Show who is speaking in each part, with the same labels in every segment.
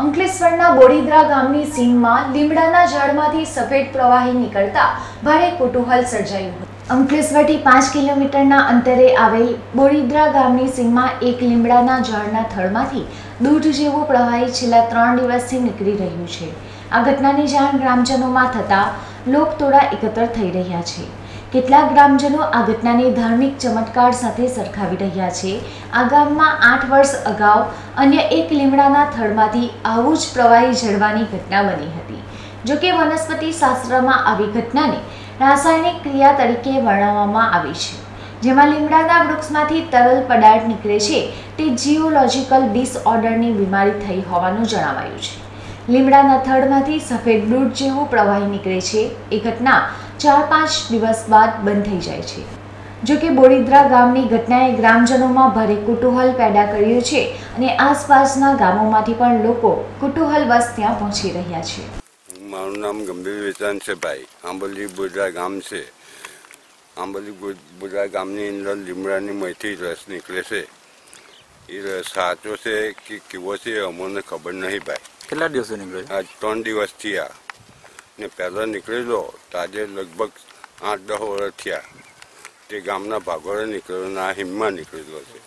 Speaker 1: અંકલેશ્વરના બોડીદ્રા ગામની સીમમાં લીમડાના ઝાડમાંથી સફેદ પ્રવાહી નીકળતા ભારે કુતૂહલ સર્જાયું અંકલેશ્વરથી પાંચ કિલોમીટરના અંતરે આવેલ બોડીદ્રા ગામની સીમમાં એક લીમડાના ઝાડના થડમાંથી દૂધ જેવું પ્રવાહી છેલ્લા ત્રણ દિવસથી નીકળી રહ્યું છે. આ ઘટનાની જાણ ગ્રામજનોમાં થતાં લોકતોડા એકત્ર થઈ રહ્યા છે. કેટલાક ગ્રામજનો આ ઘટનાને ધાર્મિક ચમત્કાર સાથે સરખાવી રહ્યા છે. આ ગામમાં આઠ વર્ષ અગાઉ અન્ય એક લીમડાના થડમાંથી આવું જ પ્રવાહી જળવાની ઘટના બની હતી. જો કે વનસ્પતિ શાસ્ત્રમાં આવી ઘટનાને રાસાયણિક ક્રિયા તરીકે વર્ણવવામાં આવી છે. જેમાં લીમડાના વૃક્ષમાંથી તરલ પદાર્થ નીકળે છે તે જીઓલોજીકલ ડિસઓર્ડરની બીમારી થઈ હોવાનું જણાવાયું છે. લીમડાના થડમાંથી સફેદ દૂધ જેવું પ્રવાહી નીકળે છે. એ ઘટના ચાર પાંચ દિવસ બાદ બંધ થઈ જાય છે. જો કે બોડીદ્રા ગામની ઘટનાએ ગ્રામજનોમાં ભારે કુતૂહલ પેદા કર્યું છે અને આસપાસના ગામોમાંથી પણ લોકો કુતૂહલવશ ત્યાં પહોંચી રહ્યા છે.
Speaker 2: મારું નામ ગંભીર વેચાણ છે ભાઈ. આંબોલી બોડરા ગામ છે. આંબોલી બોડરા ગામની અંદર લીમડાની મહીથી રસ નીકળે છે. એ રસ સાચો છે કે કેવો છે અમને ખબર નહીં ભાઈ.
Speaker 3: કેટલા દિવસે નીકળે છે?
Speaker 2: આજ ત્રણ દિવસથી આ. ને પહેલાં નીકળેલો તો આજે લગભગ આઠ દસ વર્ષ થયા. તે ગામના ભાગોળે નીકળેલો ને આ હિમમાં નીકળેલો છે.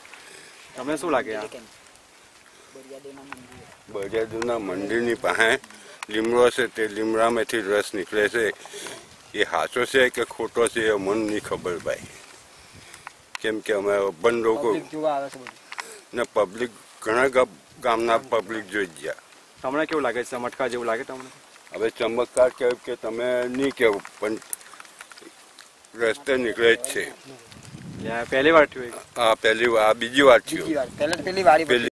Speaker 3: તમને શું લાગે
Speaker 2: બરિયાદુના મંદિરની પાસે લીમડો છે તે લીમડામાંથી રસ નીકળે છે. એ સાચો છે કે ખોટો છે એ મને નહીં ખબર ભાઈ. કેમ કે અમે બંધ લોકો ને પબ્લિક ઘણા ગામના પબ્લિક જોઈ ગયા.
Speaker 3: તમને કેવું લાગે છે? મટકા જેવું લાગે તમને?
Speaker 2: હવે ચમત્કાર કહેવું કે તમે નહીં કહેવું પણ રસ્તે નીકળે જ છે.
Speaker 3: પહેલી વાર થયું હા
Speaker 2: આ પહેલી વાર આ બીજી વાર થયું.
Speaker 4: પહેલી વાર